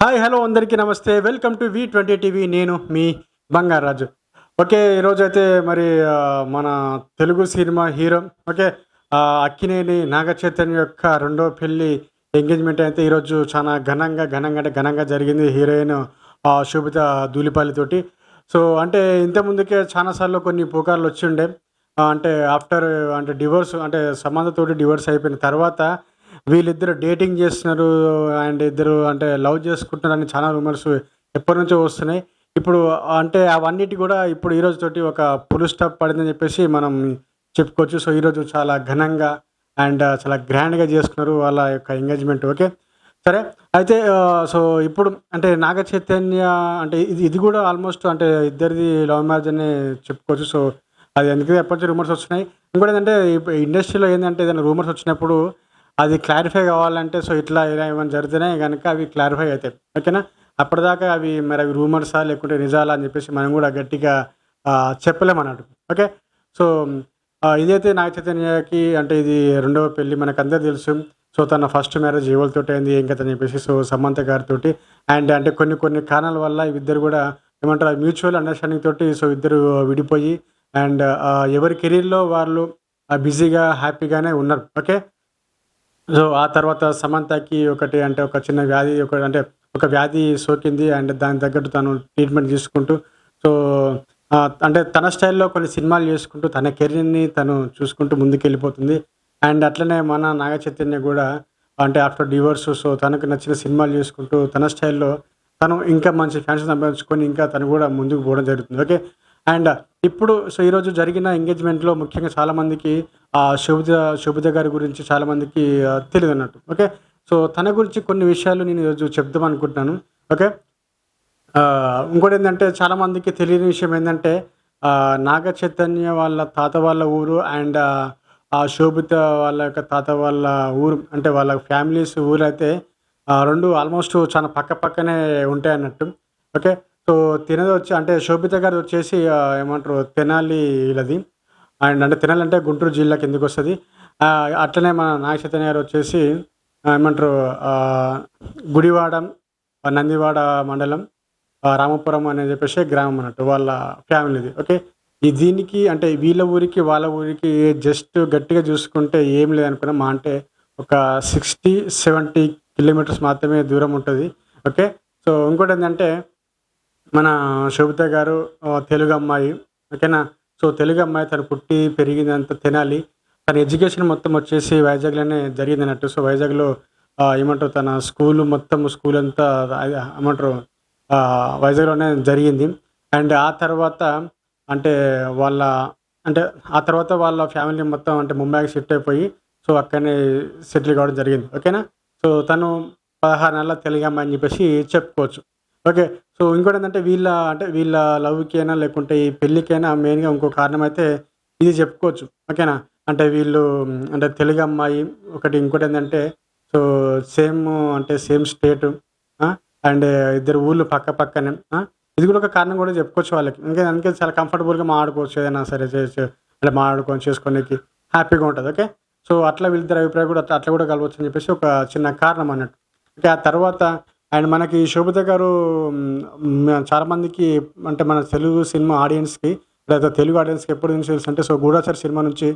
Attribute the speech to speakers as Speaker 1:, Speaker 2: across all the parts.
Speaker 1: Hi hello అందరికీ నమస్తే. Welcome to V twenty TV నేను మీ బంగారాజు. ఓకే ఈరోజు అయితే మరి మన Telugu cinema hero okay Akkineni Naga Chaitanya యొక్క రెండో పెళ్ళి ఎంగేజ్మెంట్ అయితే ఈరోజు చాలా ఘనంగా ఘనంగా అంటే ఘనంగా జరిగింది హీరోయిన్ ఆ, శోభిత ధూళిపాలితోటి. సో అంటే ఇంత ముందుకే చాలాసార్లు కొన్ని పుకార్లు వచ్చిండే అంటే ఆఫ్టర్ అంటే డివోర్స్ అంటే సంబంధతోటి డివోర్స్ అయిపోయిన తర్వాత వీళ్ళిద్దరు డేటింగ్ చేస్తున్నారు అండ్ ఇద్దరు అంటే లవ్ చేసుకుంటున్నారని చాలా రూమర్స్ ఎప్పటి నుంచో వస్తున్నాయి. ఇప్పుడు అంటే అవన్నిటి కూడా ఇప్పుడు ఈరోజు తోటి ఒక పులు స్టాప్ పడిందని చెప్పేసి మనం చెప్పుకోవచ్చు. సో ఈరోజు చాలా ఘనంగా అండ్ చాలా గ్రాండ్గా చేసుకున్నారు వాళ్ళ యొక్క ఎంగేజ్మెంట్ ఓకే? సరే అయితే సో ఇప్పుడు అంటే నాగ చైతన్య అంటే ఇది ఇది కూడా ఆల్మోస్ట్ అంటే ఇద్దరిది లవ్ మ్యారేజ్ అని చెప్పుకోవచ్చు. సో అది ఎందుకంటే ఎప్పటి నుంచి రూమర్స్ వస్తున్నాయి. ఇంకోటి ఏంటంటే ఇండస్ట్రీలో ఏంటంటే ఏదైనా రూమర్స్ వచ్చినప్పుడు అది క్లారిఫై కావాలంటే సో ఇట్లా ఇలా ఏమైనా జరిగితేనే కనుక అవి క్లారిఫై అవుతాయి. ఓకేనా? అప్పటిదాకా అవి మరి అవి రూమర్సా లేకుంటే నిజాలా అని చెప్పేసి మనం కూడా గట్టిగా చెప్పలేము అన్నట్టు. ఓకే? సో ఇదైతే నాగ చైతన్యకి అంటే ఇది రెండవ పెళ్ళి మనకు అందరూ తెలుసు. సో తన ఫస్ట్ మ్యారేజ్ ఎవరితో అయింది ఏం కదా అని చెప్పేసి సో సమంత గారితో అండ్ అంటే కొన్ని కొన్ని కారణాల వల్ల ఇద్దరు కూడా ఏమంటారు మ్యూచువల్ అండర్స్టాండింగ్ తోటి సో ఇద్దరు విడిపోయి అండ్ ఎవరి కెరీర్లో వాళ్ళు బిజీగా హ్యాపీగానే ఉన్నారు. ఓకే? సో ఆ తర్వాత సమంతకి ఒకటి అంటే ఒక చిన్న వ్యాధి ఒక అంటే ఒక వ్యాధి సోకింది అండ్ దాని తగ్గట్టు తను ట్రీట్మెంట్ తీసుకుంటూ సో అంటే తన స్టైల్లో కొన్ని సినిమాలు చేసుకుంటూ తన కెరీర్ని తను చూసుకుంటూ ముందుకు వెళ్ళిపోతుంది అండ్ అట్లనే మన నాగ చైతన్య కూడా అంటే ఆఫ్టర్ డివోర్స్ సో తనకు నచ్చిన సినిమాలు చేసుకుంటూ తన స్టైల్లో తను ఇంకా మంచి ఫ్యాన్స్ సంపాదించుకొని ఇంకా తను కూడా ముందుకు పోవడం జరుగుతుంది. ఓకే? అండ్ ఇప్పుడు సో ఈరోజు జరిగిన ఎంగేజ్మెంట్లో ముఖ్యంగా చాలామందికి శోభిత శోభిత గారి గురించి చాలామందికి తెలియదు అన్నట్టు ఓకే? సో తన గురించి కొన్ని విషయాలు నేను ఈరోజు చెప్దాం అనుకుంటున్నాను. ఓకే? ఇంకోటి ఏంటంటే చాలామందికి తెలియని విషయం ఏంటంటే నాగ చైతన్య వాళ్ళ తాత వాళ్ళ ఊరు అండ్ ఆ, శోభిత వాళ్ళ యొక్క తాత వాళ్ళ ఊరు అంటే వాళ్ళ ఫ్యామిలీస్ ఊరు అయితే రెండు ఆల్మోస్ట్ చాలా పక్క పక్కనే ఉంటాయి అన్నట్టు ఓకే? సో తినది వచ్చి అంటే శోభిత గారు వచ్చేసి ఏమంటారు తెనాలి వీళ్ళది. అండ్ అంటే తినాలంటే అంటే గుంటూరు జిల్లా కిందకి వస్తుంది. అట్లనే మన నాగ చైతన్య గారు వచ్చేసి ఏమంటారు గుడివాడ నందివాడ మండలం రామపురం అని చెప్పేసి గ్రామం అన్నట్టు వాళ్ళ ఫ్యామిలీది ఓకే ఈ దీనికి అంటే వీళ్ళ ఊరికి వాళ్ళ ఊరికి జస్ట్ గట్టిగా చూసుకుంటే ఏం లేదనుకున్నా మా అంటే ఒక సిక్స్టీ సెవెంటీ కిలోమీటర్స్ మాత్రమే దూరం ఉంటుంది. ఓకే సో ఇంకోటి ఏంటంటే మన శోభిత గారు తెలుగు అమ్మాయి ఓకేనా? సో తెలుగు అమ్మాయి తను పుట్టి పెరిగిందంత తినాలి. తన ఎడ్యుకేషన్ మొత్తం వచ్చేసి వైజాగ్లోనే జరిగింది అన్నట్టు సో వైజాగ్లో ఏమంటారు తన స్కూల్ మొత్తం స్కూల్ అంతా ఏమంటారు వైజాగ్లోనే జరిగింది. అండ్ ఆ తర్వాత అంటే వాళ్ళ అంటే ఆ తర్వాత వాళ్ళ ఫ్యామిలీ మొత్తం అంటే ముంబైకి షిఫ్ట్ అయిపోయి సో అక్కడనే సెటిల్ కావడం జరిగింది. ఓకేనా? సో తను పదహారు నెలల తెలుగు అమ్మాయి అని చెప్పేసి చెప్పుకోవచ్చు. ఓకే. సో ఇంకోటి ఏంటంటే వీళ్ళ అంటే వీళ్ళ లవ్కైనా లేకుంటే ఈ పెళ్ళికైనా మెయిన్గా ఇంకో కారణం అయితే ఇది చెప్పుకోవచ్చు. ఓకేనా? అంటే వీళ్ళు అంటే తెలుగు అమ్మాయి ఒకటి ఇంకోటి ఏంటంటే సో సేమ్ అంటే సేమ్ స్టేట్ అండ్ ఇద్దరు ఊళ్ళు పక్క పక్కనే ఇది కూడా ఒక కారణం కూడా చెప్పుకోవచ్చు వాళ్ళకి. ఇంకా అందుకే చాలా కంఫర్టబుల్గా మాట్లాడుకోవచ్చు ఏదైనా సరే చేసి అంటే మాట్లాడుకొని చేసుకోనికి హ్యాపీగా ఉంటుంది. ఓకే? సో అట్లా వీళ్ళిద్దరు అభిప్రాయం కూడా అట్లా అట్లా కూడా కలవచ్చు అని చెప్పేసి ఒక చిన్న కారణం అన్నట్టు. ఓకే ఆ తర్వాత అండ్ మనకి శోభిత గారు చాలామందికి అంటే మన తెలుగు సినిమా ఆడియన్స్కి లేదా తెలుగు ఆడియన్స్కి ఎప్పటి నుంచి తెలుసు అంటే సో గూఢాచారి సినిమా నుంచి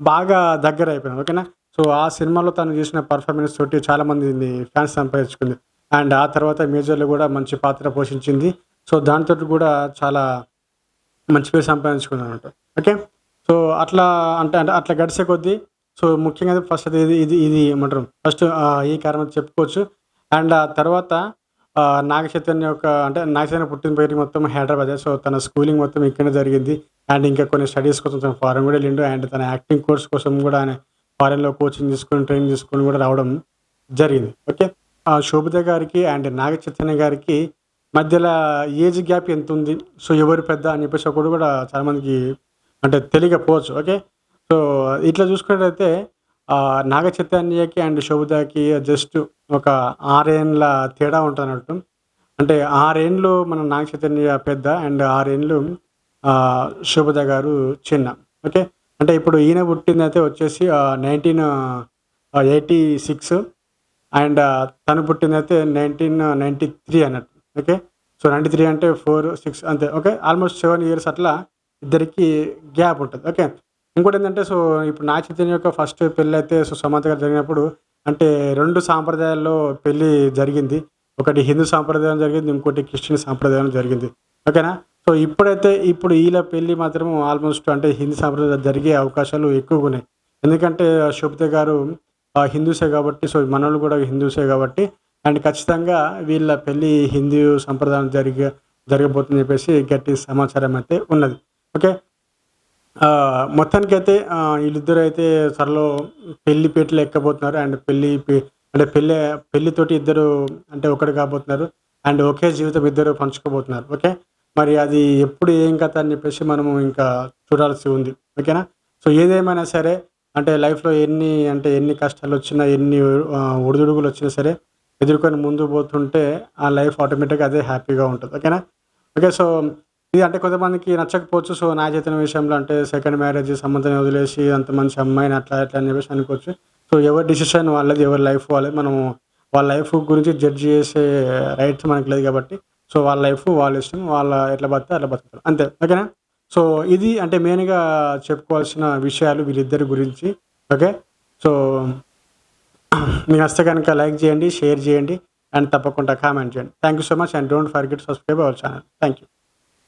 Speaker 1: బాగా దగ్గర అయిపోయింది ఓకేనా? సో ఆ సినిమాలో తను చేసిన పర్ఫార్మెన్స్ తోటి చాలామంది ఫ్యాన్స్ సంపాదించుకుంది. అండ్ ఆ తర్వాత మేజర్లో కూడా మంచి పాత్ర పోషించింది. సో దాంతో కూడా చాలా మంచి పేరు సంపాదించుకుంది అనమాట ఓకే? సో అట్లా అంటే అంటే అట్లా గడిచే కొద్దీ సో ముఖ్యంగా ఫస్ట్ అది ఇది ఇది ఇది ఏమంటారు? ఫస్ట్ ఈ కారణం చెప్పుకోవచ్చు. అండ్ ఆ తర్వాత నాగచైతన్య యొక్క అంటే నాగచైతన్య పుట్టిన పేరు మొత్తం హైదరాబాద్. సో తన స్కూలింగ్ మొత్తం ఇక్కడే జరిగింది. అండ్ ఇంకా కొన్ని స్టడీస్ కోసం తన ఫారెన్ కూడా వెళ్ళిండు. అండ్ తన యాక్టింగ్ కోర్స్ కోసం కూడా ఆయన ఫారెన్లో కోచింగ్ తీసుకొని ట్రైనింగ్ తీసుకొని కూడా రావడం జరిగింది. ఓకే? శోభిత గారికి అండ్ నాగ చైతన్య గారికి మధ్యలో ఏజ్ గ్యాప్ ఎంత ఉంది సో ఎవరు పెద్ద అని చెప్పేసి ఒకటి కూడా చాలామందికి అంటే తెలియకపోవచ్చు. ఓకే? సో ఇట్లా చూసుకున్నట్లయితే నాగ చైతన్యకి అండ్ శోభితకి జస్ట్ ఒక ఆరేండ్ల తేడా ఉంటుంది అన్నట్టు అంటే ఆరేండ్లు మన నాగ చైతన్య పెద్ద అండ్ ఆరేండ్లు ఆ, శోభిత గారు చిన్న. ఓకే? అంటే ఇప్పుడు ఈయన పుట్టింది అయితే వచ్చేసి నైన్టీన్ ఎయిటీ సిక్స్. అండ్ తను పుట్టిందైతే నైన్టీన్ నైంటీ త్రీ అన్నట్టు. ఓకే? సో నైంటీ త్రీ అంటే ఫోర్ సిక్స్ అంతే. ఓకే? ఆల్మోస్ట్ సెవెన్ ఇయర్స్ అట్లా ఇద్దరికి గ్యాప్ ఉంటుంది. ఓకే? ఇంకోటి ఏంటంటే సో ఇప్పుడు నా చైతన్య యొక్క ఫస్ట్ పెళ్ళి అయితే సో సమంత గారు జరిగినప్పుడు అంటే రెండు సాంప్రదాయాల్లో పెళ్ళి జరిగింది. ఒకటి హిందూ సాంప్రదాయం జరిగింది ఇంకోటి క్రిస్టియన్ సాంప్రదాయం జరిగింది. ఓకేనా? సో ఇప్పుడైతే ఇప్పుడు వీళ్ళ పెళ్ళి మాత్రం ఆల్మోస్ట్ అంటే హిందూ సాంప్రదాయం జరిగే అవకాశాలు ఎక్కువగా ఉన్నాయి. ఎందుకంటే శోభిత గారు ఆ, హిందూసే కాబట్టి సో మనోళ్ళు కూడా హిందూసే కాబట్టి అండ్ ఖచ్చితంగా వీళ్ళ పెళ్ళి హిందూ సంప్రదాయం జరిగే జరగబోతుందని చెప్పేసి గట్టి సమాచారం అయితే ఉన్నది. ఓకే? మొత్తానికైతే వీళ్ళిద్దరు అయితే సరలో పెళ్ళి పీటలు ఎక్కబోతున్నారు అండ్ పెళ్ళి అంటే పెళ్ళి పెళ్ళితోటి ఇద్దరు అంటే ఒకటి కాబోతున్నారు. అండ్ ఒకే జీవితం ఇద్దరు పంచుకోబోతున్నారు. ఓకే? మరి అది ఎప్పుడు ఏం కథ అని చెప్పేసి మనము ఇంకా చూడాల్సి ఉంది. ఓకేనా? సో ఏదేమైనా సరే అంటే లైఫ్లో ఎన్ని అంటే ఎన్ని కష్టాలు వచ్చినా ఎన్ని ఒడిదుడుగులు వచ్చినా సరే ఎదుర్కొని ముందు పోతుంటే ఆ లైఫ్ ఆటోమేటిక్గా అదే హ్యాపీగా ఉంటుంది. ఓకేనా? ఓకే సో ఇది అంటే కొంతమందికి నచ్చకపోవచ్చు. సో నా చేతన విషయంలో అంటే సెకండ్ మ్యారేజ్ సంబంధం వదిలేసి అంత మంచి అమ్మాయిని అట్లా అట్లా అని చెప్పేసి అనుకోవచ్చు. సో ఎవరి డిసిషన్ వాళ్ళది ఎవరి లైఫ్ వాళ్ళది. మనం వాళ్ళ లైఫ్ గురించి జడ్జ్ చేసే రైట్స్ మనకి లేదు కాబట్టి. సో వాళ్ళ లైఫ్ వాళ్ళ ఇష్టం వాళ్ళ ఎట్లా బతితే అట్లా బతుకుతారు. అంతే. ఓకేనా? సో ఇది అంటే మెయిన్గా చెప్పుకోవాల్సిన విషయాలు వీళ్ళిద్దరి గురించి. ఓకే? సో మీకు వస్తే కనుక లైక్ చేయండి షేర్ చేయండి అండ్ తప్పకుండా కామెంట్ చేయండి. Thank you so much and don't forget subscribe our channel thank you